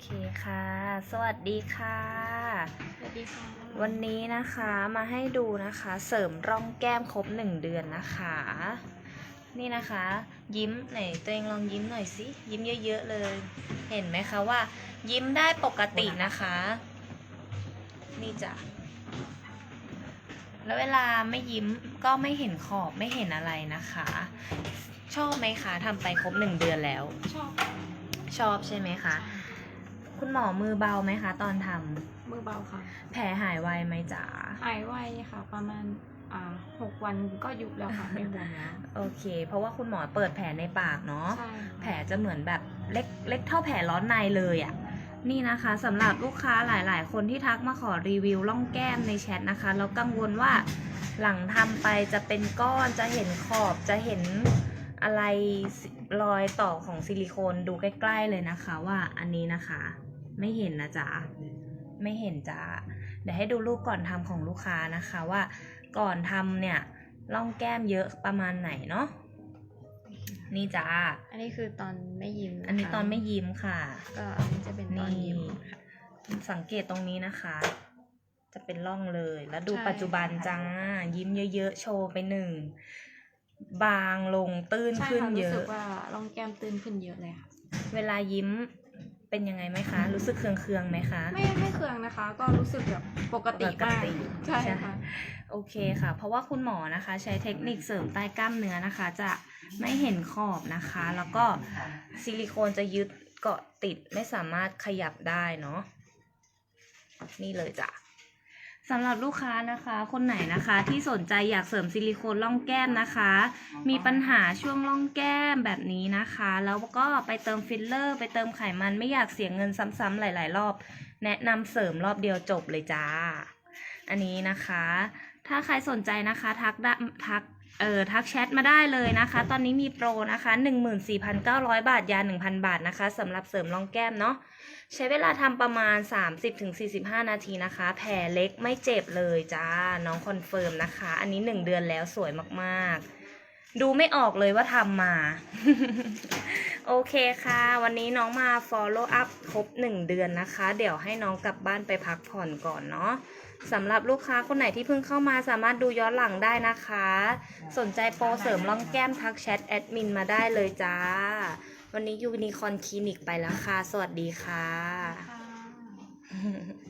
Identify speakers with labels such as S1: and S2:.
S1: เคค่ะ สวัสดีค่ะ
S2: สวัสดีค่ะ
S1: วันนี้นะคะมาให้ดูนะคะเสริมร่องแก้มครบหนึ่งเดือนนะคะ นี่นะคะ ยิ้มไหนตัวเองลองยิ้มหน่อยสิยิ้มเยอะๆเลย เห็นไหมคะว่า ยิ้มได้ปกตินะคะ นี่จ้ะแล้วเวลาไม่ยิ้มก็ไม่เห็นขอบไม่เห็นอะไรนะคะ ชอบไหมคะทำไปครบหนึ่งเดือนแล้ว
S2: ชอบ
S1: ชอบใช่ไหมคะ คุณหมอมือเบาไหมคะ ตอนทำ
S2: มือเบาค่ะ
S1: แผลหายไวไหมจ๋า
S2: หายไวค่ะ ประมาณอ่าหกวันก็ยุบแล้วค่ะไม่บวมแล้ว
S1: โอเค เพราะว่าคุณหมอเปิดแผลในปากเนาะ
S2: ใช่
S1: แผลจะเหมือนแบบเล็กเล็กเท่าแผลร้อนในเลยอะ่ะ นี่นะคะสำหรับลูกค้าหลาย ๆ คนที่ทักมาขอรีวิวร่องแก้มในแชทนะคะ แล้วกังวลว่าหลังทำไปจะเป็นก้อนจะเห็นขอบจะเห็นอะไรรอยต่อของซิลิโคนดูใกล้ ๆ เลยนะคะว่าอันนี้นะคะ ไม่เห็นนะจ๊ะไม่เห็นจ้ะเดี๋ยวให้ดูรูปก่อนทำของลูกค้านะคะว่าก่อนทำเนี่ยร่องแก้มเยอะประมาณไหนเนาะนี่จ้า
S2: อันนี้คือตอนไม่ยิ้มะคะ
S1: อันนี้ตอนไม่ยิ้มค่ะ
S2: ก็อันนี้จะเป็นตอนยิ้ม
S1: นี่
S2: ค่ะ
S1: สังเกตตรงนี้นะคะ จะเป็นร่องเลย แล้วดู
S2: ใช่
S1: ปัจจุบัน
S2: ค่ะ
S1: จ้ายิ้มเยอะๆโชว์ไปหนึ่งบางลงตื้น
S2: ใช่
S1: ขึ้น
S2: ค่ะ
S1: เย
S2: รู้สึ
S1: อะ
S2: กว่าร่องแก้มตื้นขึ้นเยอะเลยค่ะ
S1: เวลายิ้ม เป็นยังไงไหมคะ รู้สึกเคืองๆไหมคะ
S2: ไม่ไม่เคืองนะคะ ก็รู้สึกแบบปกติ
S1: ปก
S2: มาก
S1: ติ
S2: ใช่
S1: ใช่
S2: ค่ะ
S1: โอเคค่ะ เพราะว่าคุณหมอนะคะ ใช้เทคนิคเสริมใต้กล้ามเนื้อนะคะ จะไม่เห็นขอบนะคะ แล้วก็ซิลิโคนจะยึดเกาะติดไม่สามารถขยับได้เนาะนี่เลยจ้ะ สำหรับลูกค้านะคะคนไหนนะคะที่สนใจอยากเสริมซิลิโคนร่องแก้มนะคะ มีปัญหาช่วงร่องแก้มแบบนี้นะคะ แล้วก็ไปเติมฟิลเลอร์ ไปเติมไขมันไม่อยากเสียเงินซ้ำๆหลาย ๆ รอบ แนะนำเสริมรอบเดียวจบเลยจ้า อันนี้นะคะ ถ้าใครสนใจนะคะทักทัก เออทักแชทมาได้เลยนะคะ ตอนนี้มีโปรนะคะ 14,900 บาทยา 1,000 บาทนะคะสำหรับเสริมรองแก้มเนาะใช้เวลาทำประมาณ 30-45 นาทีนะคะ แผลเล็กไม่เจ็บเลยจ้า น้องคอนเฟิร์มนะคะ อันนี้ 1 เดือนแล้วสวยมากๆ ดูไม่ออกเลยว่าทำมา โอเคค่ะ วันนี้น้องมา follow up ครบ 1 เดือนนะคะ เดี๋ยวให้น้องกลับบ้านไปพักผ่อนก่อนเนาะสำหรับลูกค้าคนไหนที่เพิ่งเข้ามาสามารถดูย้อนหลังได้นะคะ สนใจโปรเสริมร่องแก้มทักแชทแอดมินมาได้เลยจ้า วันนี้ยูนิคอนคลินิกไปแล้วค่ะ สวัสดีค่ะ
S2: ค่ะ